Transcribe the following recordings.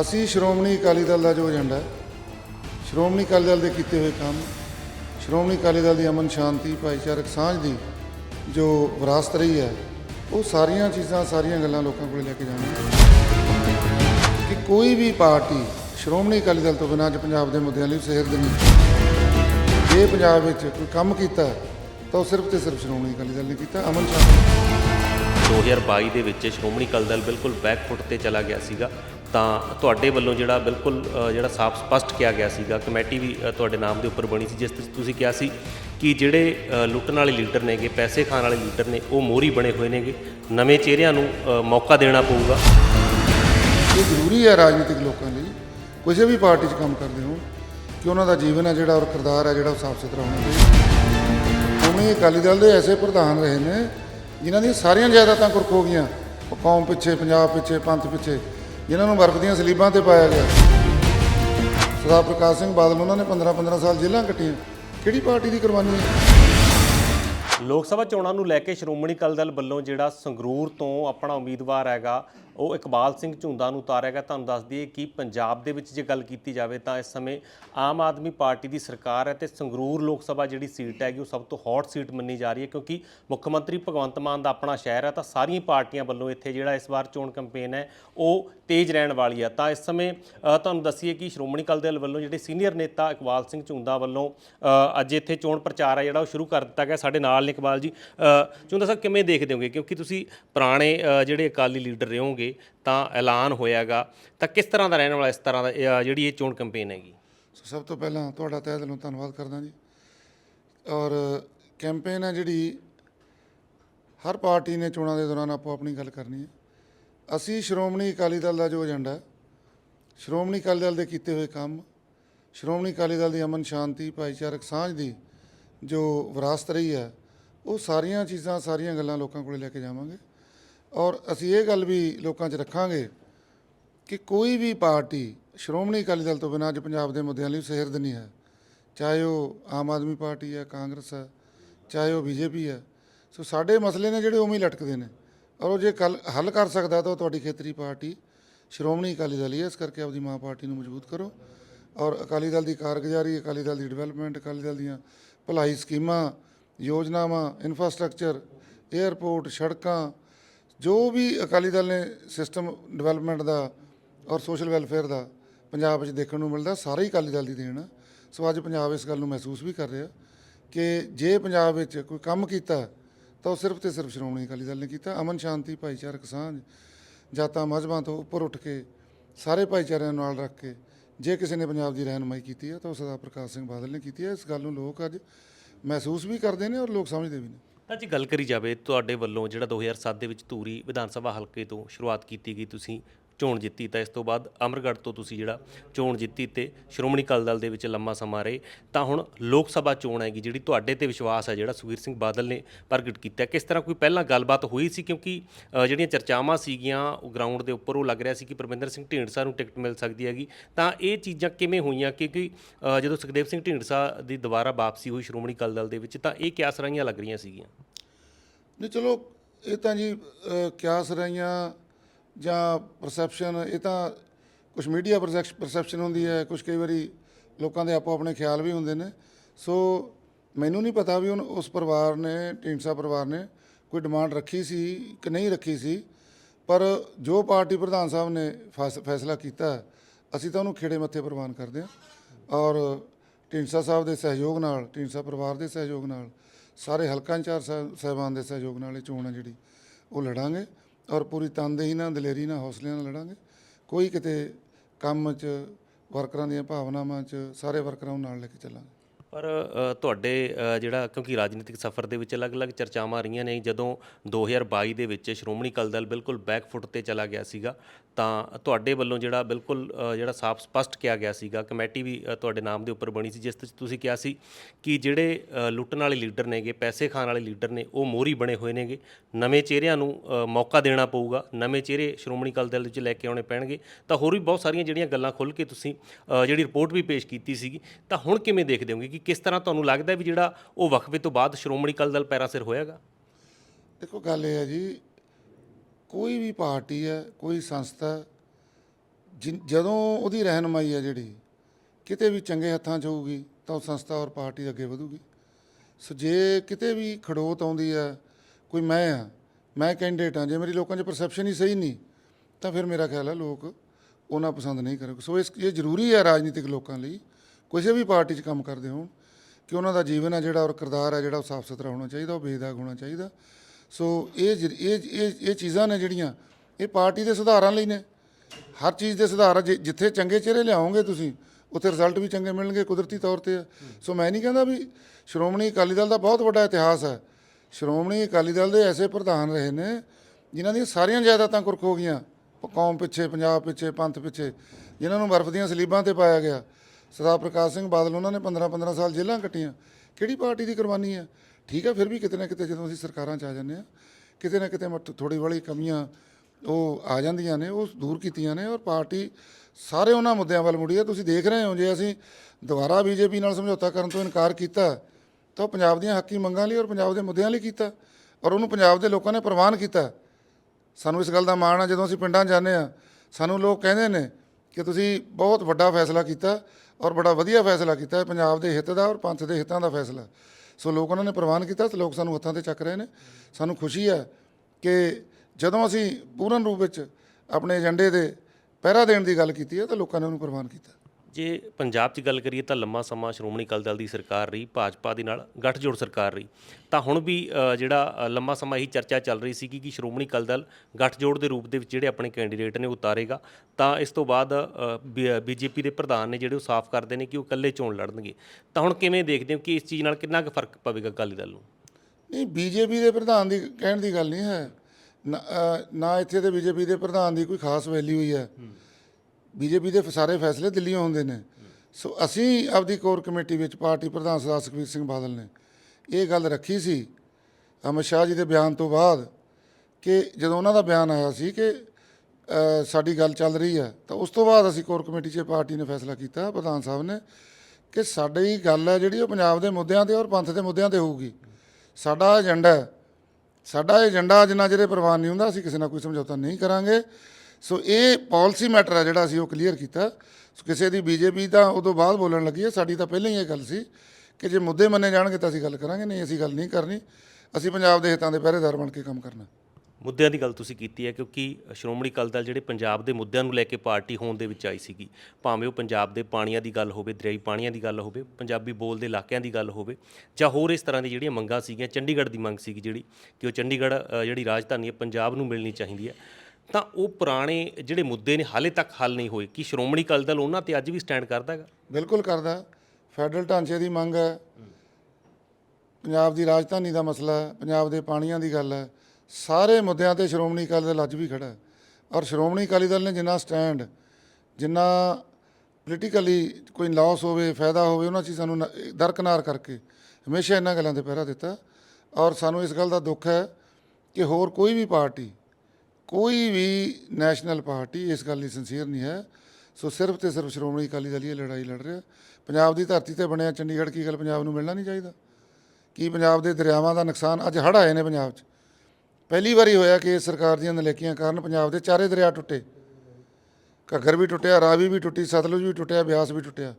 ਅਸੀਂ ਸ਼੍ਰੋਮਣੀ ਅਕਾਲੀ ਦਲ ਦਾ ਜੋ ਏਜੰਡਾ ਹੈ, ਸ਼੍ਰੋਮਣੀ ਅਕਾਲੀ ਦਲ ਦੇ ਕੀਤੇ ਹੋਏ ਕੰਮ ਸ਼੍ਰੋਮਣੀ ਅਕਾਲੀ ਦਲ ਦੀ ਅਮਨ ਸ਼ਾਂਤੀ ਭਾਈਚਾਰਕ ਸਾਂਝ ਦੀ ਜੋ ਵਿਰਾਸਤ ਰਹੀ ਹੈ ਉਹ ਸਾਰੀਆਂ ਚੀਜ਼ਾਂ ਸਾਰੀਆਂ ਗੱਲਾਂ ਲੋਕਾਂ ਕੋਲ ਲੈ ਕੇ ਜਾਣੀਆਂ। ਕਿ ਕੋਈ ਵੀ ਪਾਰਟੀ ਸ਼੍ਰੋਮਣੀ ਅਕਾਲੀ ਦਲ ਤੋਂ ਬਿਨਾਂ ਅੱਜ ਪੰਜਾਬ ਦੇ ਮੁੱਦਿਆਂ ਲਈ ਸਹਿਰ ਦੇ ਨਹੀਂ ਜੇ ਪੰਜਾਬ ਵਿੱਚ ਕੋਈ ਕੰਮ ਕੀਤਾ ਤਾਂ ਉਹ ਸਿਰਫ ਤੇ ਸਿਰਫ ਸ਼੍ਰੋਮਣੀ ਅਕਾਲੀ ਦਲ ਨੇ ਕੀਤਾ ਅਮਨ ਸ਼ਾਂਤੀ। 2022 ਦੇ ਵਿੱਚ ਸ਼੍ਰੋਮਣੀ ਅਕਾਲੀ ਦਲ ਬਿਲਕੁਲ ਬੈਕਫੁੱਟ ਤੇ ਚਲਾ ਗਿਆ ਸੀਗਾ। ਤਾਂ ਤੁਹਾਡੇ ਵੱਲੋਂ ਜਿਹੜਾ ਬਿਲਕੁਲ ਜਿਹੜਾ ਸਾਫ਼ ਸਪਸ਼ਟ ਕਿਹਾ ਗਿਆ ਸੀਗਾ, ਕਮੇਟੀ ਵੀ ਤੁਹਾਡੇ ਨਾਮ ਦੇ ਉੱਪਰ ਬਣੀ ਸੀ, ਜਿਸ 'ਚ ਤੁਸੀਂ ਕਿਹਾ ਸੀ ਕਿ ਜਿਹੜੇ ਲੁੱਟਣ ਵਾਲੇ ਲੀਡਰ ਨੇਗੇ, ਪੈਸੇ ਖਾਣ ਵਾਲੇ ਲੀਡਰ ਨੇ, ਉਹ ਮੋਹਰੀ ਬਣੇ ਹੋਏ ਨੇਗੇ। ਨਵੇਂ ਚਿਹਰਿਆਂ ਨੂੰ ਮੌਕਾ ਦੇਣਾ ਪਊਗਾ। ਇਹ ਜ਼ਰੂਰੀ ਹੈ ਰਾਜਨੀਤਿਕ ਲੋਕਾਂ ਲਈ। ਕਿਸੇ ਵੀ ਪਾਰਟੀ 'ਚ ਕੰਮ ਕਰਦੇ ਹੋ ਕਿ ਉਹਨਾਂ ਦਾ ਜੀਵਨ ਹੈ ਜਿਹੜਾ ਔਰ ਕਿਰਦਾਰ ਹੈ ਜਿਹੜਾ ਉਹ ਸਾਫ਼ ਸੁਥਰਾ ਹੋਣਾ ਚਾਹੀਦਾ। ਉਹਨੇ ਅਕਾਲੀ ਦਲ ਦੇ ਐਸੇ ਪ੍ਰਧਾਨ ਰਹੇ ਨੇ, ਜਿਨ੍ਹਾਂ ਦੀਆਂ ਸਾਰੀਆਂ ਜਾਇਦਾਦਾਂ ਕੁਰਕ ਹੋ ਗਈਆਂ। ਉਹ ਕੌਮ ਪਿੱਛੇ, ਪੰਜਾਬ ਪਿੱਛੇ, ਪੰਥ ਪਿੱਛੇ। ਜਿਨ੍ਹਾਂ ਨੂੰ ਬਰਫ਼ ਦੀਆਂ ਸਲੀਬਾਂ ਤੇ ਪਾਇਆ ਗਿਆ। ਸਰਦਾਰ ਪ੍ਰਕਾਸ਼ ਸਿੰਘ ਬਾਦਲ ਉਹਨਾਂ ਨੇ 15 15 ਸਾਲ ਜੇਲ੍ਹਾਂ ਕੱਟੀਆਂ। ਕਿਹੜੀ ਪਾਰਟੀ ਦੀ ਕੁਰਬਾਨੀ ਹੈ? ਲੋਕ ਸਭਾ ਚੋਣਾਂ ਨੂੰ ਲੈ ਕੇ ਸ਼੍ਰੋਮਣੀ ਅਕਾਲੀ ਦਲ ਵੱਲੋਂ ਜਿਹੜਾ ਸੰਗਰੂਰ ਤੋਂ ਆਪਣਾ ਉਮੀਦਵਾਰ ਹੈਗਾ ਉਹ ਇਕਬਾਲ ਸਿੰਘ ਝੁੰਦਾ ਨੂੰ ਉਤਾਰਿਆ ਗਿਆ। ਤੁਹਾਨੂੰ ਦੱਸ ਦਈਏ ਕਿ ਪੰਜਾਬ ਦੇ ਵਿੱਚ ਜੇ ਗੱਲ ਕੀਤੀ ਜਾਵੇ ਤਾਂ ਇਸ ਸਮੇਂ ਆਮ ਆਦਮੀ ਪਾਰਟੀ ਦੀ ਸਰਕਾਰ ਹੈ ਤੇ ਸੰਗਰੂਰ ਲੋਕ ਸਭਾ ਜਿਹੜੀ ਸੀਟ ਹੈਗੀ ਉਹ ਸਭ ਤੋਂ ਹੌਟ ਸੀਟ ਮੰਨੀ ਜਾ ਰਹੀ ਹੈ ਕਿਉਂਕਿ ਮੁੱਖ ਮੰਤਰੀ ਭਗਵੰਤ ਮਾਨ ਦਾ ਆਪਣਾ ਸ਼ਹਿਰ ਹੈ ਤਾਂ ਸਾਰੀਆਂ ਪਾਰਟੀਆਂ ਵੱਲੋਂ ਇੱਥੇ ਜਿਹੜਾ ਇਸ ਵਾਰ ਚੋਣ ਕੈਂਪੇਨ ਹੈ ਉਹ ਤੇਜ਼ ਰਹਿਣ ਵਾਲੀ ਹੈ। ਤਾਂ ਇਸ ਸਮੇਂ ਤੁਹਾਨੂੰ ਦੱਸੀਏ ਕਿ ਸ਼੍ਰੋਮਣੀ ਅਕਾਲੀ ਦਲ ਵੱਲੋਂ ਜਿਹੜੇ ਸੀਨੀਅਰ ਨੇਤਾ ਇਕਬਾਲ ਸਿੰਘ ਝੁੰਦਾ ਵੱਲੋਂ ਅੱਜ ਇੱਥੇ ਚੋਣ ਪ੍ਰਚਾਰ ਹੈ ਜਿਹੜਾ ਉਹ ਸ਼ੁਰੂ ਕਰ ਦਿੱਤਾ ਗਿਆ। ਸਾਡੇ ਨਾਲ ਨੇ ਇਕਬਾਲ ਜੀ ਅ, ਝੁੰਦਾ ਸਾਹਿਬ ਕਿਵੇਂ ਦੇਖਦੇ ਹੋਗੇ? ਕਿਉਂਕਿ ਤੁਸੀਂ ਪੁਰਾਣੇ ਜਿਹੜੇ ਅਕਾਲੀ ਲੀਡਰ ਰਹੋਗੇ ਹੋਗੇ ਤਾਂ ਐਲਾਨ ਹੋਇਆਗਾ। ਤਾਂ ਕਿਸ ਤਰ੍ਹਾਂ ਦਾ ਰਹਿਣ ਵਾਲਾ ਇਸ ਤਰ੍ਹਾਂ ਦਾ ਇਹ, ਅ, ਜਿਹੜੀ ਇਹ ਚੋਣ ਕੈਂਪੇਨ ਹੈਗੀ? ਸੋ ਸਭ ਤੋਂ ਪਹਿਲਾਂ ਤੁਹਾਡਾ ਤਹਿ ਦਿਲੋਂ ਧੰਨਵਾਦ ਕਰਦਾ ਜੀ। ਔਰ ਕੈਂਪੇਨ ਹੈ ਜਿਹੜੀ ਹਰ ਪਾਰਟੀ ਨੇ ਚੋਣਾਂ ਦੇ ਦੌਰਾਨ ਆਪੋ ਆਪਣੀ ਗੱਲ ਕਰਨੀ ਹੈ। ਅਸੀਂ ਸ਼੍ਰੋਮਣੀ ਅਕਾਲੀ ਦਲ ਦਾ ਜੋ ਏਜੰਡਾ ਹੈ, ਸ਼੍ਰੋਮਣੀ ਅਕਾਲੀ ਦਲ ਦੇ ਕੀਤੇ ਹੋਏ ਕੰਮ ਸ਼੍ਰੋਮਣੀ ਅਕਾਲੀ ਦਲ ਦੀ ਅਮਨ ਸ਼ਾਂਤੀ ਭਾਈਚਾਰਕ ਸਾਂਝ ਦੀ ਜੋ ਵਿਰਾਸਤ ਰਹੀ ਹੈ ਉਹ ਸਾਰੀਆਂ ਚੀਜ਼ਾਂ ਸਾਰੀਆਂ ਗੱਲਾਂ ਲੋਕਾਂ ਕੋਲ ਲੈ ਕੇ ਜਾਵਾਂਗੇ। ਔਰ ਅਸੀਂ ਇਹ ਗੱਲ ਵੀ ਲੋਕਾਂ 'ਚ ਰੱਖਾਂਗੇ ਕਿ ਕੋਈ ਵੀ ਪਾਰਟੀ ਸ਼੍ਰੋਮਣੀ ਅਕਾਲੀ ਦਲ ਤੋਂ ਬਿਨਾਂ ਅੱਜ ਪੰਜਾਬ ਦੇ ਮੁੱਦਿਆਂ ਲਈ ਸਹਿਰਦ ਨਹੀਂ ਹੈ। ਚਾਹੇ ਉਹ ਆਮ ਆਦਮੀ ਪਾਰਟੀ ਹੈ, ਕਾਂਗਰਸ ਹੈ, ਚਾਹੇ ਉਹ ਬੀਜੇਪੀ ਹੈ। ਸੋ ਸਾਡੇ ਮਸਲੇ ਨੇ ਜਿਹੜੇ ਉਵੇਂ ਹੀ ਲਟਕਦੇ ਨੇ। ਔਰ ਉਹ ਜੇ ਕੱਲ ਹੱਲ ਕਰ ਸਕਦਾ ਤਾਂ ਉਹ ਤੁਹਾਡੀ ਖੇਤਰੀ ਪਾਰਟੀ ਸ਼੍ਰੋਮਣੀ ਅਕਾਲੀ ਦਲ ਹੀ ਹੈ। ਇਸ ਕਰਕੇ ਆਪਦੀ ਮਾਂ ਪਾਰਟੀ ਨੂੰ ਮਜ਼ਬੂਤ ਕਰੋ। ਔਰ ਅਕਾਲੀ ਦਲ ਦੀ ਕਾਰਗੁਜ਼ਾਰੀ, ਅਕਾਲੀ ਦਲ ਦੀ ਡਿਵੈਲਪਮੈਂਟ, ਅਕਾਲੀ ਦਲ ਦੀਆਂ ਭਲਾਈ ਸਕੀਮਾਂ, ਯੋਜਨਾਵਾਂ, ਇਨਫਰਾਸਟ੍ਰਕਚਰ 에ਅਰਪੋਰਟ ਸੜਕਾਂ ਜੋ ਵੀ ਅਕਾਲੀ ਦਲ ਨੇ ਸਿਸਟਮ ਡਿਵੈਲਪਮੈਂਟ ਦਾ ਔਰ ਸੋਸ਼ਲ ਵੈਲਫੇਅਰ ਦਾ ਪੰਜਾਬ ਵਿੱਚ ਦੇਖਣ ਨੂੰ ਮਿਲਦਾ, ਸਾਰੇ ਹੀ ਅਕਾਲੀ ਦਲ ਦੀ ਦੇਣ ਆ। ਸੋ ਅੱਜ ਪੰਜਾਬ ਇਸ ਗੱਲ ਨੂੰ ਮਹਿਸੂਸ ਵੀ ਕਰ ਰਿਹਾ ਕਿ ਜੇ ਪੰਜਾਬ ਵਿੱਚ ਕੋਈ ਕੰਮ ਕੀਤਾ, ਤਾਂ ਉਹ ਸਿਰਫ ਤੇ ਸਿਰਫ ਸ਼੍ਰੋਮਣੀ ਅਕਾਲੀ ਦਲ ਨੇ ਕੀਤਾ। ਅਮਨ ਸ਼ਾਂਤੀ, ਭਾਈਚਾਰਕ ਸਾਂਝ, ਜਾਤਾਂ ਮਜ਼ਹਬਾਂ ਤੋਂ ਉੱਪਰ ਉੱਠ ਕੇ ਸਾਰੇ ਭਾਈਚਾਰਿਆਂ ਨੂੰ ਨਾਲ ਰੱਖ ਕੇ ਜੇ ਕਿਸੇ ਨੇ ਪੰਜਾਬ ਦੀ ਰਹਿਨੁਮਾਈ ਕੀਤੀ ਹੈ ਤਾਂ ਉਹ ਸਰਦਾਰ ਪ੍ਰਕਾਸ਼ ਸਿੰਘ ਬਾਦਲ ਨੇ ਕੀਤੀ ਹੈ ਇਸ ਗੱਲ ਨੂੰ ਲੋਕ ਅੱਜ ਮਹਿਸੂਸ ਵੀ ਕਰਦੇ ਨੇ ਔਰ ਲੋਕ ਸਮਝਦੇ ਵੀ ਨੇ। ਤਾਂ ਜੇ ਗੱਲ ਕਰੀ ਜਾਵੇ ਤੁਹਾਡੇ ਵੱਲੋਂ ਜਿਹੜਾ 2007 ਦੇ ਵਿੱਚ ਧੂਰੀ ਵਿਧਾਨ ਸਭਾ ਹਲਕੇ ਤੋਂ ਸ਼ੁਰੂਆਤ ਕੀਤੀ ਗਈ ਤੁਸੀਂ ਚੋਣ ਜਿੱਤੀ ਤਾਂ ਇਸ ਤੋਂ ਬਾਅਦ ਅਮਰਗੜ੍ਹ ਤੋਂ ਤੁਸੀਂ ਜਿਹੜਾ ਚੋਣ ਜਿੱਤੀ ਤੇ ਸ਼੍ਰੋਮਣੀ ਅਕਾਲੀ ਦਲ ਦੇ ਵਿੱਚ ਲੰਮਾ ਸਮਾਂ ਰਹੇ ਤਾਂ ਹੁਣ ਲੋਕ ਸਭਾ ਚੋਣ ਹੈਗੀ ਜਿਹੜੀ ਤੁਹਾਡੇ ਤੇ ਵਿਸ਼ਵਾਸ ਹੈ ਜਿਹੜਾ ਸੁਖਬੀਰ ਸਿੰਘ ਬਾਦਲ ਨੇ ਪ੍ਰਗਟ ਕੀਤਾ ਕਿਸ ਤਰ੍ਹਾਂ ਕੋਈ ਪਹਿਲਾਂ ਗੱਲਬਾਤ ਹੋਈ ਸੀ? ਕਿਉਂਕਿ ਅ, ਜਿਹੜੀਆਂ ਚਰਚਾਵਾਂ ਸੀਗੀਆਂ ਉਹ ਗਰਾਊਂਡ ਦੇ ਉੱਪਰ ਉਹ ਲੱਗ ਰਿਹਾ ਸੀ ਕਿ ਪਰਮਿੰਦਰ ਸਿੰਘ ਢੀਂਡਸਾ ਨੂੰ ਟਿਕਟ ਮਿਲ ਸਕਦੀ ਹੈਗੀ। ਤਾਂ ਇਹ ਚੀਜ਼ਾਂ ਕਿਵੇਂ ਹੋਈਆਂ? ਕਿਉਂਕਿ ਅ, ਜਦੋਂ ਸੁਖਦੇਵ ਸਿੰਘ ਢੀਂਡਸਾ ਦੀ ਦੁਬਾਰਾ ਵਾਪਸੀ ਹੋਈ ਸ਼੍ਰੋਮਣੀ ਅਕਾਲੀ ਦਲ ਦੇ ਵਿੱਚ ਤਾਂ ਇਹ ਕਿਆਸ ਰਹੀਆਂ ਲੱਗ ਰਹੀਆਂ ਸੀਗੀਆਂ। ਨਹੀਂ ਚਲੋ ਇਹ ਤਾਂ ਜੀ ਅਹ, ਕਿਆਸ ਰਹੀਆਂ ਜਾਂ ਪਰਸੈਪਸ਼ਨ ਇਹ ਤਾਂ ਕੁਝ ਮੀਡੀਆ ਪਰਸੈਪਸ਼ਨ ਹੁੰਦੀ ਹੈ ਕੁਝ ਕਈ ਵਾਰੀ ਲੋਕਾਂ ਦੇ ਆਪੋ ਆਪਣੇ ਖਿਆਲ ਵੀ ਹੁੰਦੇ ਨੇ। ਸੋ ਮੈਨੂੰ ਨਹੀਂ ਪਤਾ ਵੀ ਉਹਨ ਉਸ ਪਰਿਵਾਰ ਨੇ, ਢੀਂਡਸਾ ਪਰਿਵਾਰ ਨੇ ਕੋਈ ਡਿਮਾਂਡ ਰੱਖੀ ਸੀ ਕਿ ਨਹੀਂ ਰੱਖੀ ਸੀ, ਪਰ ਜੋ ਪਾਰਟੀ ਪ੍ਰਧਾਨ ਸਾਹਿਬ ਨੇ ਫੈਸ- ਫੈਸਲਾ ਕੀਤਾ, ਅਸੀਂ ਤਾਂ ਉਹਨੂੰ ਖੇੜੇ ਮੱਥੇ ਪ੍ਰਵਾਨ ਕਰਦੇ ਹਾਂ। ਔਰ ਢੀਂਡਸਾ ਸਾਹਿਬ ਦੇ ਸਹਿਯੋਗ ਨਾਲ, ਢੀਂਡਸਾ ਪਰਿਵਾਰ ਦੇ ਸਹਿਯੋਗ ਨਾਲ, ਸਾਰੇ ਹਲਕਾ ਇੰਚਾਰਜ ਸਾਹਿਬ ਸਾਹਿਬਾਨ ਦੇ ਸਹਿਯੋਗ ਨਾਲ ਇਹ ਚੋਣ ਹੈ ਜਿਹੜੀ, ਉਹ ਲੜਾਂਗੇ। ਔਰ ਪੂਰੀ ਤਨਦੇਹੀ ਨਾਲ, ਦਲੇਰੀ ਨਾਲ ਹੌਸਲੇ ਨਾਲ ਲੜਾਂਗੇ। ਕੋਈ ਕਿਤੇ ਕੰਮ 'ਚ ਵਰਕਰਾਂ ਦੀਆਂ ਭਾਵਨਾਵਾਂ 'ਚ, ਸਾਰੇ ਵਰਕਰਾਂ ਨੂੰ ਨਾਲ ਲੈ ਕੇ ਚੱਲਾਂਗੇ। ਪਰ ਤੁਹਾਡੇ ਜਿਹੜਾ ਕਿਉਂਕਿ ਰਾਜਨੀਤਿਕ ਸਫ਼ਰ ਦੇ ਵਿੱਚ ਅਲੱਗ-ਅਲੱਗ ਚਰਚਾਵਾਂ ਰਹੀਆਂ ਨੇ, ਜਦੋਂ 2022 ਦੇ ਵਿੱਚ ਸ਼੍ਰੋਮਣੀ ਅਕਾਲੀ ਦਲ ਬਿਲਕੁਲ ਬੈਕ ਫੁੱਟ ਤੇ ਚਲਾ ਗਿਆ ਸੀਗਾ, ਤਾਂ ਤੁਹਾਡੇ ਵੱਲੋਂ ਜਿਹੜਾ ਬਿਲਕੁਲ ਜਿਹੜਾ ਸਾਫ਼ ਸਪਸ਼ਟ ਕਿਹਾ ਗਿਆ ਸੀਗਾ, ਕਮੇਟੀ ਵੀ ਤੁਹਾਡੇ ਨਾਮ ਦੇ ਉੱਪਰ ਬਣੀ ਸੀ, ਜਿਸ 'ਚ ਤੁਸੀਂ ਕਿਹਾ ਸੀ ਕਿ ਜਿਹੜੇ ਲੁੱਟਣ ਵਾਲੇ ਲੀਡਰ ਨੇਗੇ, ਪੈਸੇ ਖਾਣ ਵਾਲੇ ਲੀਡਰ ਨੇ, ਉਹ ਮੋਹਰੀ ਬਣੇ ਹੋਏ ਨੇਗੇ, ਨਵੇਂ ਚਿਹਰਿਆਂ ਨੂੰ ਮੌਕਾ ਦੇਣਾ ਪਊਗਾ, ਨਵੇਂ ਚਿਹਰੇ ਸ਼੍ਰੋਮਣੀ ਅਕਾਲੀ ਦਲ ਵਿੱਚ ਲੈ ਕੇ ਆਉਣੇ ਪੈਣਗੇ, ਤਾਂ ਹੋਰ ਵੀ ਬਹੁਤ ਸਾਰੀਆਂ ਜਿਹੜੀਆਂ ਗੱਲਾਂ ਖੁੱਲ੍ਹ ਕੇ ਤੁਸੀਂ ਜਿਹੜੀ ਰਿਪੋਰਟ ਵੀ ਪੇਸ਼ ਕੀਤੀ ਸੀਗੀ, ਤਾਂ ਹੁਣ ਕਿਵੇਂ ਦੇਖਦੇ ਹੋਗੇ ਕਿ ਕਿਸ ਤਰ੍ਹਾਂ ਤੁਹਾਨੂੰ ਲੱਗਦਾ ਵੀ ਜਿਹੜਾ ਉਹ ਵਕਫੇ ਤੋਂ ਬਾਅਦ ਸ਼੍ਰੋਮਣੀ ਅਕਾਲੀ ਦਲ ਪੈਰਾ ਸਿਰ ਹੋਏਗਾ ਦੇਖੋ, ਗੱਲ ਇਹ ਹੈ ਜੀ, ਕੋਈ ਵੀ ਪਾਰਟੀ ਹੈ, ਕੋਈ ਸੰਸਥਾ ਜਿ- ਜਦੋਂ ਉਹਦੀ ਰਹਿਨਮਾਈ ਹੈ ਜਿਹੜੀ, ਕਿਤੇ ਵੀ ਚੰਗੇ ਹੱਥਾਂ 'ਚ ਹੋਊਗੀ, ਤਾਂ ਉਹ ਸੰਸਥਾ ਔਰ ਪਾਰਟੀ ਅੱਗੇ ਵਧੂਗੀ। ਸੋ ਜੇ ਕਿਤੇ ਵੀ ਖੜੋਤ ਆਉਂਦੀ ਹੈ, ਕੋਈ ਮੈਂ ਆ ਮੈਂ ਕੈਂਡੀਡੇਟ ਆ ਜੇ ਮੇਰੀ ਲੋਕਾਂ 'ਚ ਪਰਸੈਪਸ਼ਨ ਹੀ ਸਹੀ ਨਹੀਂ, ਤਾਂ ਫਿਰ ਮੇਰਾ ਖਿਆਲ ਹੈ ਲੋਕ ਉਹਨਾਂ ਪਸੰਦ ਨਹੀਂ ਕਰਨਗੇ। ਸੋ ਇਸ, ਇਹ ਜ਼ਰੂਰੀ ਹੈ ਰਾਜਨੀਤਿਕ ਲੋਕਾਂ ਲਈ ਕਿਸੇ ਵੀ ਪਾਰਟੀ 'ਚ ਕੰਮ ਕਰਦੇ ਹੋਣ, ਕਿ ਉਹਨਾਂ ਦਾ ਜੀਵਨ ਆ ਜਿਹੜਾ ਔਰ ਕਿਰਦਾਰ ਹੈ ਜਿਹੜਾ ਉਹ ਸਾਫ਼ ਸੁਥਰਾ ਹੋਣਾ ਚਾਹੀਦਾ, ਉਹ ਬੇਦਾਗ ਹੋਣਾ ਚਾਹੀਦਾ। ਸੋ ਇਹ ਜ- ਇਹ ਇਹ ਇਹ ਚੀਜ਼ਾਂ ਨੇ ਜਿਹੜੀਆਂ, ਇਹ ਪਾਰਟੀ ਦੇ ਸੁਧਾਰਾਂ ਲਈ ਨੇ। ਹਰ ਚੀਜ਼ ਦੇ ਸੁਧਾਰ ਜੇ- ਜਿੱਥੇ ਚੰਗੇ ਚਿਹਰੇ ਲਿਆਓਗੇ ਤੁਸੀਂ, ਉੱਥੇ ਰਿਜ਼ਲਟ ਵੀ ਚੰਗੇ ਮਿਲਣਗੇ ਕੁਦਰਤੀ ਤੌਰ ਤੇ। ਆ। ਸੋ ਮੈਂ ਨਹੀਂ ਕਹਿੰਦਾ ਵੀ ਸ਼੍ਰੋਮਣੀ ਅਕਾਲੀ ਦਲ ਦਾ ਬਹੁਤ ਵੱਡਾ ਇਤਿਹਾਸ ਹੈ। ਸ਼੍ਰੋਮਣੀ ਅਕਾਲੀ ਦਲ ਦੇ ਐਸੇ ਪ੍ਰਧਾਨ ਰਹੇ ਨੇ, ਜਿਨ੍ਹਾਂ ਦੀਆਂ ਸਾਰੀਆਂ ਜਾਇਦਾਦਾਂ ਕੁਰਕ ਹੋ ਗਈਆਂ। ਪ- ਕੌਮ ਪਿੱਛੇ, ਪੰਜਾਬ ਪਿੱਛੇ, ਪੰਥ ਪਿੱਛੇ, ਜਿਨ੍ਹਾਂ ਨੂੰ ਬਰਫ਼ ਦੀਆਂ ਸਲੀਬਾਂ ਤੇ ਪਾਇਆ ਗਿਆ। ਸਰਦਾਰ ਪ੍ਰਕਾਸ਼ ਸਿੰਘ ਬਾਦਲ, ਉਹਨਾਂ ਨੇ 15 15 ਸਾਲ ਜੇਲ੍ਹਾਂ ਕੱਟੀਆਂ। ਕਿਹੜੀ ਪਾਰਟੀ ਦੀ ਕੁਰਬਾਨੀ ਹੈ? ਠੀਕ ਹੈ, ਫਿਰ ਵੀ ਕਿਤੇ ਨਾ ਕਿਤੇ ਜਦੋਂ ਅਸੀਂ ਸਰਕਾਰਾਂ 'ਚ ਆ ਜਾਂਦੇ ਆ ਕਿਤੇ ਨਾ ਕਿਤੇ ਮਤ- ਥੋੜ੍ਹੀ ਬੜੀ ਕਮੀਆਂ ਉਹ ਆ ਜਾਂਦੀਆਂ ਨੇ, ਉਹ ਦੂਰ ਕੀਤੀਆਂ ਨੇ ਔਰ ਪਾਰਟੀ ਸਾਰੇ ਉਹਨਾਂ ਮੁੱਦਿਆਂ ਵੱਲ ਮੁੜੀ ਹੈ। ਤੁਸੀਂ ਦੇਖ ਰਹੇ ਹੋ, ਜੇ ਅਸੀਂ ਦੁਬਾਰਾ ਬੀਜੇਪੀ ਨਾਲ ਸਮਝੌਤਾ ਕਰਨ ਤੋਂ ਇਨਕਾਰ ਕੀਤਾ, ਤਾਂ ਉਹ ਪੰਜਾਬ ਦੀਆਂ ਹੱਕੀ ਮੰਗਾਂ ਲਈ ਔਰ ਪੰਜਾਬ ਦੇ ਮੁੱਦਿਆਂ ਲਈ ਕੀਤਾ ਔਰ ਉਹਨੂੰ ਪੰਜਾਬ ਦੇ ਲੋਕਾਂ ਨੇ ਪ੍ਰਵਾਨ ਕੀਤਾ। ਸਾਨੂੰ ਇਸ ਗੱਲ ਦਾ ਮਾਣ ਆ, ਜਦੋਂ ਅਸੀਂ ਪਿੰਡਾਂ 'ਚ ਜਾਂਦੇ ਆ ਸਾਨੂੰ ਲੋਕ ਕਹਿੰਦੇ ਨੇ ਕਿ ਤੁਸੀਂ ਬਹੁਤ ਵੱਡਾ ਫੈਸਲਾ ਕੀਤਾ ਔਰ ਬੜਾ ਵਧੀਆ ਫੈਸਲਾ ਕੀਤਾ ਹੈ, ਪੰਜਾਬ ਦੇ ਹਿੱਤ ਦਾ ਔਰ ਪੰਥ ਦੇ ਹਿੱਤਾਂ ਦਾ ਫੈਸਲਾ। ਸੋ ਲੋਕ ਉਹਨਾਂ ਨੇ ਪ੍ਰਵਾਨ ਕੀਤਾ ਤੇ ਲੋਕ ਸਾਨੂੰ ਹੱਥਾਂ ਤੇ ਚੱਕ ਰਹੇ ਨੇ। ਸਾਨੂੰ ਖੁਸ਼ੀ ਹੈ ਕਿ ਜਦੋਂ ਅਸੀਂ ਪੂਰਨ ਰੂਪ ਵਿੱਚ ਆਪਣੇ ਏਜੰਡੇ ਦੇ ਪਹਿਰਾ ਦੇਣ ਦੀ ਗੱਲ ਕੀਤੀ ਹੈ, ਤਾਂ ਲੋਕਾਂ ਨੇ ਉਹਨੂੰ ਪ੍ਰਵਾਨ ਕੀਤਾ। ਜੇ ਪੰਜਾਬ 'ਚ ਗੱਲ ਕਰੀਏ ਤਾਂ ਲੰਮਾ ਸਮਾਂ ਸ਼੍ਰੋਮਣੀ ਅਕਾਲੀ ਦਲ ਦੀ ਸਰਕਾਰ ਰਹੀ ਭਾਜਪਾ ਦੇ ਨਾਲ ਗੱਠਜੋੜ ਸਰਕਾਰ ਰਹੀ। ਤਾਂ ਹੁਣ ਵੀ ਜਿਹੜਾ ਲੰਮਾ ਸਮਾਂ ਇਹੀ ਚਰਚਾ ਚੱਲ ਰਹੀ ਸੀ ਕਿ ਸ਼੍ਰੋਮਣੀ ਅਕਾਲੀ ਦਲ ਗੱਠਜੋੜ ਦੇ ਰੂਪ ਦੇ ਵਿੱਚ ਜਿਹੜੇ ਆਪਣੇ ਕੈਂਡੀਡੇਟ ਨੇ ਉਤਾਰੇਗਾ। ਤਾਂ ਇਸ ਤੋਂ ਬਾਅਦ ਬੀਜੇਪੀ ਦੇ ਪ੍ਰਧਾਨ ਨੇ ਜਿਹੜੇ ਉਹ ਸਾਫ਼ ਕਰਦੇ ਨੇ ਕਿ ਉਹ ਇਕੱਲੇ ਚੋਣ ਲੜਨਗੇ। ਤਾਂ ਹੁਣ ਕਿਵੇਂ ਦੇਖਦੇ ਹੋ ਕਿ ਇਸ ਚੀਜ਼ ਨਾਲ ਕਿੰਨਾ ਕੁ ਫ਼ਰਕ ਪਵੇਗਾ ਅਕਾਲੀ ਦਲ ਨੂੰ? ਨਹੀਂ ਬੀਜੇਪੀ ਦੇ ਪ੍ਰਧਾਨ ਦੀ ਕਹਿਣ ਦੀ ਗੱਲ ਨਹੀਂ ਹੈ। ਨਾ ਇੱਥੇ ਤੇ ਬੀਜੇਪੀ ਦੇ ਪ੍ਰਧਾਨ ਦੀ ਕੋਈ ਖਾਸ ਵੈਲਿਊ ਹੀ। ਹੈ। ਬੀਜੇਪੀ ਦੇ ਸਾਰੇ ਫੈਸਲੇ ਦਿੱਲੀੋਂ ਹੁੰਦੇ ਨੇ। ਸੋ ਅਸੀਂ ਆਪਦੀ ਕੋਰ ਕਮੇਟੀ ਵਿੱਚ ਪਾਰਟੀ ਪ੍ਰਧਾਨ ਸਰਦਾਰ ਸੁਖਬੀਰ ਸਿੰਘ ਬਾਦਲ ਨੇ ਇਹ ਗੱਲ ਰੱਖੀ ਸੀ ਅਮਿਤ ਸ਼ਾਹ ਜੀ ਦੇ ਬਿਆਨ ਤੋਂ ਬਾਅਦ ਕਿ ਜਦੋਂ ਉਹਨਾਂ ਦਾ ਬਿਆਨ ਆਇਆ ਸੀ ਕਿ ਸਾਡੀ ਗੱਲ ਚੱਲ ਰਹੀ ਹੈ, ਤਾਂ ਉਸ ਤੋਂ ਬਾਅਦ ਅਸੀਂ ਕੋਰ ਕਮੇਟੀ 'ਚ ਪਾਰਟੀ ਨੇ ਫੈਸਲਾ ਕੀਤਾ, ਪ੍ਰਧਾਨ ਸਾਹਿਬ ਨੇ, ਕਿ ਸਾਡੀ ਗੱਲ ਹੈ ਜਿਹੜੀ ਉਹ ਪੰਜਾਬ ਦੇ ਮੁੱਦਿਆਂ ਤੇ ਔਰ ਪੰਥ ਦੇ ਮੁੱਦਿਆਂ ਤੇ ਹੋਊਗੀ। ਸਾਡਾ ਏਜੰਡਾ ਸਾਡਾ ਏਜੰਡਾ ਜਿੰਨਾ ਜਿਹੜੇ ਪ੍ਰਵਾਨ ਨਹੀਂ ਹੁੰਦਾ, ਅਸੀਂ ਕਿਸੇ ਨਾਲ ਕੋਈ ਸਮਝੌਤਾ ਨਹੀਂ ਕਰਾਂਗੇ। ਸੋ ਇਹ ਪਾਲਿਸੀ ਮੈਟਰ ਆ ਜਿਹੜਾ ਅਸੀਂ ਉਹ ਕਲੀਅਰ ਕੀਤਾ। ਸੋ ਕਿਸੇ ਦੀ ਬੀਜੇਪੀ ਤਾਂ ਉਦੋਂ ਬਾਅਦ ਬੋਲਣ ਲੱਗੀ ਹੈ, ਸਾਡੀ ਤਾਂ ਪਹਿਲਾਂ ਹੀ ਇਹ ਗੱਲ ਸੀ ਕਿ ਜੇ ਮੁੱਦੇ ਮੰਨੇ ਜਾਣਗੇ ਤਾਂ ਅਸੀਂ ਗੱਲ ਕਰਾਂਗੇ, ਨਹੀਂ ਅਸੀਂ ਗੱਲ ਨਹੀਂ ਕਰਨੀ। ਅਸੀਂ ਪੰਜਾਬ ਦੇ ਹਿੱਤਾਂ ਦੇ ਪਹਿਰੇਦਾਰ ਬਣ ਕੇ ਕੰਮ ਕਰਨਾ। ਮੁੱਦਿਆਂ ਦੀ ਗੱਲ ਤੁਸੀਂ ਕੀਤੀ ਹੈ, ਕਿਉਂਕਿ ਸ਼੍ਰੋਮਣੀ ਅਕਾਲੀ ਦਲ ਜਿਹੜੇ ਪੰਜਾਬ ਦੇ ਮੁੱਦਿਆਂ ਨੂੰ ਲੈ ਕੇ ਪਾਰਟੀ ਹੋਣ ਦੇ ਵਿੱਚ ਆਈ ਸੀਗੀ, ਭਾਵੇਂ ਉਹ ਪੰਜਾਬ ਦੇ ਪਾਣੀਆਂ ਦੀ ਗੱਲ ਹੋਵੇ, ਦਰਿਆਈ ਪਾਣੀਆਂ ਦੀ ਗੱਲ ਹੋਵੇ, ਪੰਜਾਬੀ ਬੋਲਦੇ ਇਲਾਕਿਆਂ ਦੀ ਗੱਲ ਹੋਵੇ, ਜਾਂ ਹੋਰ ਇਸ ਤਰ੍ਹਾਂ ਦੀ ਜਿਹੜੀਆਂ ਮੰਗਾਂ ਸੀਗੀਆਂ, ਚੰਡੀਗੜ੍ਹ ਦੀ ਮੰਗ ਸੀਗੀ ਜਿਹੜੀ, ਕਿ ਉਹ ਚੰਡੀਗੜ੍ਹ ਜਿਹੜੀ ਰਾਜਧਾਨੀ ਹੈ, ਪੰਜਾਬ ਨੂੰ ਮਿਲਣੀ ਚਾਹੀਦੀ ਹੈ। ਤਾਂ ਉਹ ਪੁਰਾਣੇ ਜਿਹੜੇ ਮੁੱਦੇ ਨੇ ਹਾਲੇ ਤੱਕ ਹੱਲ ਨਹੀਂ ਹੋਏ। ਕਿ ਸ਼੍ਰੋਮਣੀ ਅਕਾਲੀ ਦਲ ਉਹਨਾਂ ਤੇ ਅੱਜ ਵੀ ਸਟੈਂਡ ਕਰਦਾ ਹੈਗਾ? ਬਿਲਕੁਲ ਕਰਦਾ। ਫੈਡਰਲ ਢਾਂਚੇ ਦੀ ਮੰਗ ਹੈ। ਪੰਜਾਬ ਦੀ ਰਾਜਧਾਨੀ ਦਾ ਮਸਲਾ ਹੈ। ਪੰਜਾਬ ਦੇ ਪਾਣੀਆਂ ਦੀ ਗੱਲ ਹੈ। ਸਾਰੇ ਮੁੱਦਿਆਂ ਤੇ ਸ਼੍ਰੋਮਣੀ ਅਕਾਲੀ ਦਲ ਅੱਜ ਵੀ ਖੜਾ ਹੈ। ਔਰ ਸ਼੍ਰੋਮਣੀ ਅਕਾਲੀ ਦਲ ਨੇ ਜਿੰਨਾ ਸਟੈਂਡ, ਜਿੰਨਾ ਪੋਲੀਟੀਕਲੀ ਕੋਈ ਲਾਸ ਹੋਵੇ, ਫਾਇਦਾ ਹੋਵੇ, ਉਹਨਾਂ ਚੀਜ਼ਾਂ ਨੂੰ, ਦਰਕਨਾਰ ਕਰਕੇ ਹਮੇਸ਼ਾ ਇਹਨਾਂ ਗੱਲਾਂ ਤੇ ਪਹਿਰਾ ਦਿੱਤਾ। ਔਰ ਸਾਨੂੰ ਇਸ ਗੱਲ ਦਾ ਦੁੱਖ ਹੈ ਕਿ ਹੋਰ ਕੋਈ ਵੀ ਪਾਰਟੀ ਕੋਈ ਵੀ ਨੈਸ਼ਨਲ ਪਾਰਟੀ ਇਸ ਗੱਲ ਲਈ ਸਿੰਸੀਅਰ ਨਹੀਂ ਹੈ। ਸੋ ਸਿਰਫ ਤੇ ਸਿਰਫ ਸ਼੍ਰੋਮਣੀ ਅਕਾਲੀ ਦਲ ਹੀ ਇਹ ਲੜਾਈ ਲੜ ਰਿਹਾ। ਪੰਜਾਬ ਦੀ ਧਰਤੀ ਤੇ ਬਣਿਆ ਚੰਡੀਗੜ੍ਹ ਕੀ ਗੱਲ ਪੰਜਾਬ ਨੂੰ ਮਿਲਣਾ ਨਹੀਂ ਚਾਹੀਦਾ? ਕੀ ਪੰਜਾਬ ਦੇ ਦਰਿਆਵਾਂ ਦਾ ਨੁਕਸਾਨ ਅੱਜ ਹੜ੍ਹ ਆਏ ਨੇ ਪੰਜਾਬ 'ਚ? ਪਹਿਲੀ ਵਾਰੀ ਹੋਇਆ ਕਿ ਇਸ ਸਰਕਾਰ ਦੀਆਂ ਨਲੇਕੀਆਂ ਕਾਰਨ ਪੰਜਾਬ ਦੇ ਚਾਰੇ ਦਰਿਆ ਟੁੱਟੇ। ਘੱਗਰ ਵੀ ਟੁੱਟਿਆ, ਰਾਵੀ ਵੀ ਟੁੱਟੀ, ਸਤਲੁਜ ਵੀ ਟੁੱਟਿਆ, ਬਿਆਸ ਵੀ ਟੁੱਟਿਆ।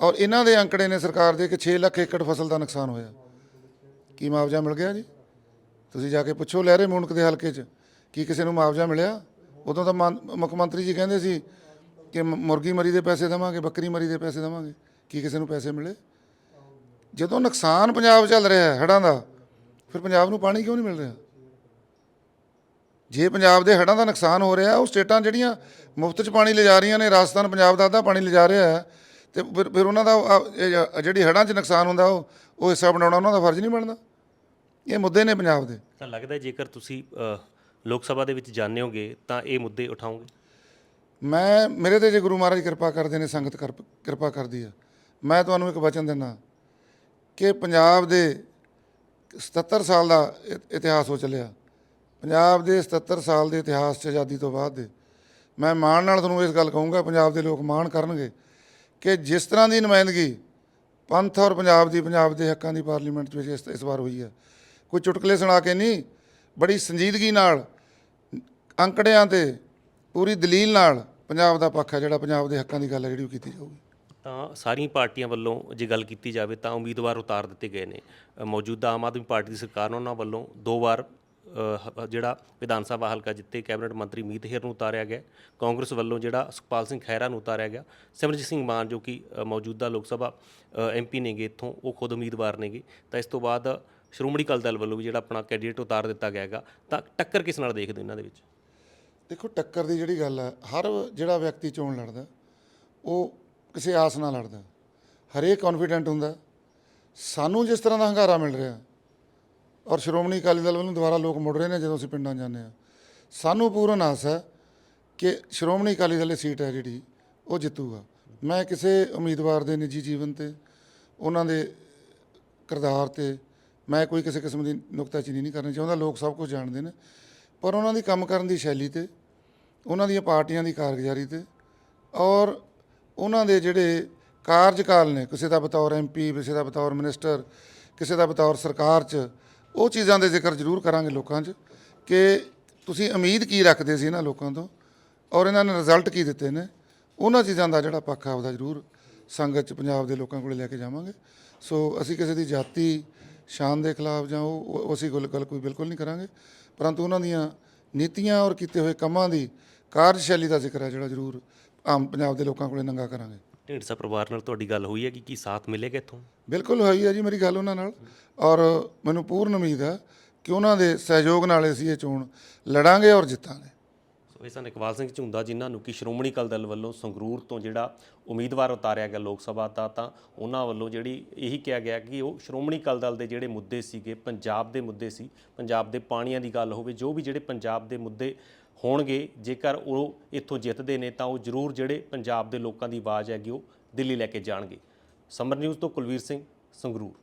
ਔਰ ਇਹਨਾਂ ਦੇ ਅੰਕੜੇ ਨੇ ਸਰਕਾਰ ਦੇ ਕਿ 6 ਲੱਖ ਏਕੜ ਫਸਲ ਦਾ ਨੁਕਸਾਨ ਹੋਇਆ। ਕੀ ਮੁਆਵਜ਼ਾ ਮਿਲ ਗਿਆ ਜੀ? ਤੁਸੀਂ ਜਾ ਕੇ ਪੁੱਛੋ ਲਹਿਰੇ ਮੂਣਕ ਦੇ ਹਲਕੇ 'ਚ। ਕੀ ਕਿਸੇ ਨੂੰ ਮੁਆਵਜ਼ਾ ਮਿਲਿਆ? ਉਦੋਂ ਤਾਂ ਮੰ- ਮੁੱਖ ਮੰਤਰੀ ਜੀ ਕਹਿੰਦੇ ਸੀ ਕਿ ਮ- ਮੁਰਗੀ ਮਰੀ ਦੇ ਪੈਸੇ ਦੇਵਾਂਗੇ ਬੱਕਰੀ ਮਰੀ ਦੇ ਪੈਸੇ ਦੇਵਾਂਗੇ। ਕੀ ਕਿਸੇ ਨੂੰ ਪੈਸੇ ਮਿਲੇ? ਜਦੋਂ ਨੁਕਸਾਨ ਪੰਜਾਬ ਚੱਲ ਰਿਹਾ ਹੈ ਹੜ੍ਹਾਂ ਦਾ ਫਿਰ ਪੰਜਾਬ ਨੂੰ ਪਾਣੀ ਕਿਉਂ ਨਹੀਂ ਮਿਲ ਰਿਹਾ? ਜੇ ਪੰਜਾਬ ਦੇ ਹੜ੍ਹਾਂ ਦਾ ਨੁਕਸਾਨ ਹੋ ਰਿਹਾ ਉਹ ਸਟੇਟਾਂ ਜਿਹੜੀਆਂ ਮੁਫਤ 'ਚ ਪਾਣੀ ਲਿਜਾ ਰਹੀਆਂ ਨੇ ਰਾਜਸਥਾਨ ਪੰਜਾਬ ਦਾ ਅੱਧਾ ਪਾਣੀ ਲਿਜਾ ਰਿਹਾ ਹੈ ਤੇ ਫਿਰ ਫਿਰ ਉਹਨਾਂ ਦਾ ਉਹ ਆ- ਇਹ ਜਿਹੜੀ ਹੜ੍ਹਾਂ 'ਚ ਨੁਕਸਾਨ ਹੁੰਦਾ ਉਹ ਉਹ ਹਿੱਸਾ ਬਣਾਉਣਾ ਉਹਨਾਂ ਦਾ ਫਰਜ਼ ਨਹੀਂ ਬਣਦਾ। ਇਹ ਮੁੱਦੇ ਨੇ ਪੰਜਾਬ ਦੇ। ਤਾਂ ਲੱਗਦਾ ਹੈ ਜੇਕਰ ਤੁਸੀਂ ਅ, ਲੋਕ ਸਭਾ ਦੇ ਵਿੱਚ ਜਾਂਦੇ ਹੋਗੇ ਤਾਂ ਇਹ ਮੁੱਦੇ ਉਠਾਓਗੇ? ਮੈਂ, ਮੇਰੇ ਤੇ ਜੇ ਗੁਰੂ ਮਹਾਰਾਜ ਕਿਰਪਾ ਕਰਦੇ ਨੇ, ਸੰਗਤ ਕਰ- ਕਿਰਪਾ ਕਰਦੀ ਆ। ਮੈਂ ਤੁਹਾਨੂੰ ਇੱਕ ਵਚਨ ਦਿੰਦਾ ਕਿ ਪੰਜਾਬ ਦੇ 77 ਸਾਲ ਦਾ ਇਤਿਹਾਸ ਹੋ ਚੱਲਿਆ। ਪੰਜਾਬ ਦੇ 77 ਸਾਲ ਦੇ ਇਤਿਹਾਸ 'ਚ ਆਜ਼ਾਦੀ ਤੋਂ ਬਾਅਦ ਦੇ। ਮੈਂ ਮਾਣ ਨਾਲ ਤੁਹਾਨੂੰ ਇਸ ਗੱਲ ਕਹੂੰਗਾ, ਪੰਜਾਬ ਦੇ ਲੋਕ ਮਾਣ ਕਰਨਗੇ ਕਿ ਜਿਸ ਤਰ੍ਹਾਂ ਦੀ ਨੁਮਾਇੰਦਗੀ ਪੰਥ ਔਰ ਪੰਜਾਬ ਦੀ, ਪੰਜਾਬ ਦੇ ਹੱਕਾਂ ਦੀ ਪਾਰਲੀਮੈਂਟ ਵਿੱਚ ਇਸ ਇਸ ਵਾਰ ਹੋਈ ਹੈ ਕੋਈ ਚੁਟਕਲੇ ਸੁਣਾ ਕੇ ਨਹੀਂ, ਬੜੀ ਸੰਜੀਦਗੀ ਨਾਲ ਅੰਕੜਿਆਂ ਤੇ ਪੂਰੀ ਦਲੀਲ ਨਾਲ ਪੰਜਾਬ ਦਾ ਪੱਖ ਹੈ, ਜਿਹੜਾ ਪੰਜਾਬ ਦੇ ਹੱਕਾਂ ਦੀ ਗੱਲ ਹੈ, ਜਿਹੜੀ ਉਹ ਕੀਤੀ ਜਾਊਗੀ। ਤਾਂ ਸਾਰੀਆਂ ਪਾਰਟੀਆਂ ਵੱਲੋਂ ਜੇ ਗੱਲ ਕੀਤੀ ਜਾਵੇ ਤਾਂ ਉਮੀਦਵਾਰ ਉਤਾਰ ਦਿੱਤੇ ਗਏ ਨੇ। ਮੌਜੂਦਾ ਆਮ ਆਦਮੀ ਪਾਰਟੀ ਦੀ ਸਰਕਾਰ ਨੇ ਉਹਨਾਂ ਵੱਲੋਂ ਦੋ ਵਾਰ ਜਿਹੜਾ ਵਿਧਾਨ ਸਭਾ ਹਲਕਾ ਜਿੱਤੇ ਕੈਬਨਿਟ ਮੰਤਰੀ ਮੀਤ ਹੇਰ ਨੂੰ ਉਤਾਰਿਆ ਗਿਆ। ਕਾਂਗਰਸ ਵੱਲੋਂ ਜਿਹੜਾ ਸੁਖਪਾਲ ਸਿੰਘ ਖਹਿਰਾ ਨੂੰ ਉਤਾਰਿਆ ਗਿਆ। ਸਿਮਰਜੀਤ ਸਿੰਘ ਮਾਨ ਜੋ ਕਿ ਮੌਜੂਦਾ ਲੋਕ ਸਭਾ ਐਮਪੀ ਨੇਗੇ ਇੱਥੋਂ, ਉਹ ਖੁਦ ਉਮੀਦਵਾਰ ਨੇਗੇ। ਤਾਂ ਇਸ ਤੋਂ ਬਾਅਦ ਸ਼੍ਰੋਮਣੀ ਅਕਾਲੀ ਦਲ ਵੱਲੋਂ ਵੀ ਜਿਹੜਾ ਆਪਣਾ ਕੈਂਡੀਡੇਟ ਉਤਾਰ ਦਿੱਤਾ ਗਿਆ ਹੈਗਾ ਤਾਂ ਟੱਕਰ ਕਿਸ ਨਾਲ ਦੇਖਦੇ ਇਹਨਾਂ ਦੇ ਵਿੱਚ? ਦੇਖੋ, ਟੱਕਰ ਦੀ ਜਿਹੜੀ ਗੱਲ ਹੈ ਹਰ ਜਿਹੜਾ ਵਿਅਕਤੀ ਚੋਣ ਲੜਦਾ, ਉਹ ਕਿਸੇ ਆਸ ਨਾਲ ਲੜਦਾ। ਹਰੇਕ ਕੌਨਫੀਡੈਂਟ ਹੁੰਦਾ। ਸਾਨੂੰ ਜਿਸ ਤਰ੍ਹਾਂ ਦਾ ਹੰਗਾਰਾ ਮਿਲ ਰਿਹਾ, ਔਰ ਸ਼੍ਰੋਮਣੀ ਅਕਾਲੀ ਦਲ ਵੱਲੋਂ ਦੁਬਾਰਾ ਲੋਕ ਮੁੜ ਰਹੇ ਨੇ ਜਦੋਂ ਅਸੀਂ ਪਿੰਡਾਂ ਜਾਂਦੇ ਆ ਸਾਨੂੰ ਪੂਰਨ ਆਸ ਹੈ ਕਿ ਸ਼੍ਰੋਮਣੀ ਅਕਾਲੀ ਦਲ ਦੀ ਸੀਟ ਹੈ ਜਿਹੜੀ, ਉਹ ਜਿੱਤੂਗਾ। ਮੈਂ ਕਿਸੇ ਉਮੀਦਵਾਰ ਦੇ ਨਿੱਜੀ ਜੀਵਨ ਤੇ, ਉਹਨਾਂ ਦੇ ਕਿਰਦਾਰ ਤੇ, ਮੈਂ ਕੋਈ ਕਿਸੇ ਕਿਸਮ ਦੀ ਨੁਕਤਾਚੀਨੀ ਨਹੀਂ ਕਰਨੀ ਚਾਹੁੰਦਾ। ਲੋਕ ਸਭ ਕੁਝ ਜਾਣਦੇ ਨੇ। ਪਰ ਉਹਨਾਂ ਦੀ ਕੰਮ ਕਰਨ ਦੀ ਸ਼ੈਲੀ ਤੇ, ਉਹਨਾਂ ਦੀਆਂ ਪਾਰਟੀਆਂ ਦੀ ਕਾਰਗੁਜ਼ਾਰੀ ਤੇ ਔਰ ਉਹਨਾਂ ਦੇ ਜਿਹੜੇ ਕਾਰਜਕਾਲ ਨੇ, ਕਿਸੇ ਦਾ ਬਤੌਰ ਐਮਪੀ ਕਿਸੇ ਦਾ ਬਤੌਰ ਮਿਨਿਸਟਰ, ਕਿਸੇ ਦਾ ਬਤੌਰ ਸਰਕਾਰ 'ਚ, ਉਹ ਚੀਜ਼ਾਂ ਦੇ ਜ਼ਿਕਰ ਜ਼ਰੂਰ ਕਰਾਂਗੇ ਲੋਕਾਂ 'ਚ ਕਿ ਤੁਸੀਂ ਉਮੀਦ ਕੀ ਰੱਖਦੇ ਸੀ ਇਹਨਾਂ ਲੋਕਾਂ ਤੋਂ ਔਰ ਇਹਨਾਂ ਨੇ ਰਿਜ਼ਲਟ ਕੀ ਦਿੱਤੇ ਨੇ, ਉਹਨਾਂ ਚੀਜ਼ਾਂ ਦਾ ਜਿਹੜਾ ਪੱਖ ਆਪਦਾ ਜ਼ਰੂਰ ਸੰਗਤ 'ਚ, ਪੰਜਾਬ ਦੇ ਲੋਕਾਂ ਕੋਲੇ ਲੈ ਕੇ ਜਾਵਾਂਗੇ। ਸੋ ਅਸੀਂ ਕਿਸੇ ਦੀ ਜਾਤੀ ਸ਼ਾਨ ਦੇ ਖਿਲਾਫ ਜਾਂ ਉਹ ਉਹ ਅਸੀਂ ਗੱਲ ਗੱਲ ਕੋਈ ਬਿਲਕੁਲ ਨਹੀਂ ਕਰਾਂਗੇ। ਪਰੰਤੂ ਉਹਨਾਂ ਦੀਆਂ ਨੀਤੀਆਂ ਔਰ ਕੀਤੇ ਹੋਏ ਕੰਮਾਂ ਦੀ ਕਾਰਜਸ਼ੈਲੀ ਦਾ ਜ਼ਿਕਰ ਹੈ ਜਿਹੜਾ ਜ਼ਰੂਰ ਆਮ ਪੰਜਾਬ ਦੇ ਲੋਕਾਂ ਕੋਲੇ ਨੰਗਾ ਕਰਾਂਗੇ। ਢੀਂਡਸਾ ਪਰਿਵਾਰ ਨਾਲ ਤੁਹਾਡੀ ਗੱਲ ਹੋਈ ਹੈ ਕਿ ਕੀ ਸਾਥ ਮਿਲੇਗਾ ਇੱਥੋਂ? ਬਿਲਕੁਲ ਹੋਈ ਹੈ ਜੀ ਮੇਰੀ ਗੱਲ ਉਹਨਾਂ ਨਾਲ। ਔਰ ਮੈਨੂੰ ਪੂਰਨ ਉਮੀਦ ਹੈ ਕਿ ਉਹਨਾਂ ਦੇ ਸਹਿਯੋਗ ਨਾਲ ਅਸੀਂ ਇਹ ਚੋਣ ਲੜਾਂਗੇ ਔਰ ਜਿੱਤਾਂਗੇ। ਇਹ ਸਨ ਇਕਬਾਲ ਸਿੰਘ ਝੁੰਦਾ ਜਿਨ੍ਹਾਂ ਨੂੰ ਕਿ ਸ਼੍ਰੋਮਣੀ ਅਕਾਲੀ ਦਲ ਵੱਲੋਂ ਸੰਗਰੂਰ ਤੋਂ ਜਿਹੜਾ ਉਮੀਦਵਾਰ ਉਤਾਰਿਆ ਗਿਆ ਲੋਕ ਸਭਾ ਦਾ, ਤਾਂ ਉਹਨਾਂ ਵੱਲੋਂ ਜਿਹੜੀ ਇਹੀ ਕਿਹਾ ਗਿਆ ਕਿ ਉਹ ਸ਼੍ਰੋਮਣੀ ਅਕਾਲੀ ਦਲ ਦੇ ਜਿਹੜੇ ਮੁੱਦੇ ਸੀਗੇ, ਪੰਜਾਬ ਦੇ ਮੁੱਦੇ ਸੀ, ਪੰਜਾਬ ਦੇ ਪਾਣੀਆਂ ਦੀ ਗੱਲ ਹੋਵੇ, ਜੋ ਵੀ ਜਿਹੜੇ ਪੰਜਾਬ ਦੇ ਮੁੱਦੇ ਹੋਣਗੇ, ਜੇਕਰ ਉਹ ਇੱਥੋਂ ਜਿੱਤਦੇ ਨੇ, ਤਾਂ ਉਹ ਜ਼ਰੂਰ ਜਿਹੜੇ ਪੰਜਾਬ ਦੇ ਲੋਕਾਂ ਦੀ ਆਵਾਜ਼ ਹੈਗੀ ਉਹ ਦਿੱਲੀ ਲੈ ਕੇ ਜਾਣਗੇ। ਸਮਰ ਨਿਊਜ਼ ਤੋਂ ਕੁਲਵੀਰ ਸਿੰਘ, ਸੰਗਰੂਰ।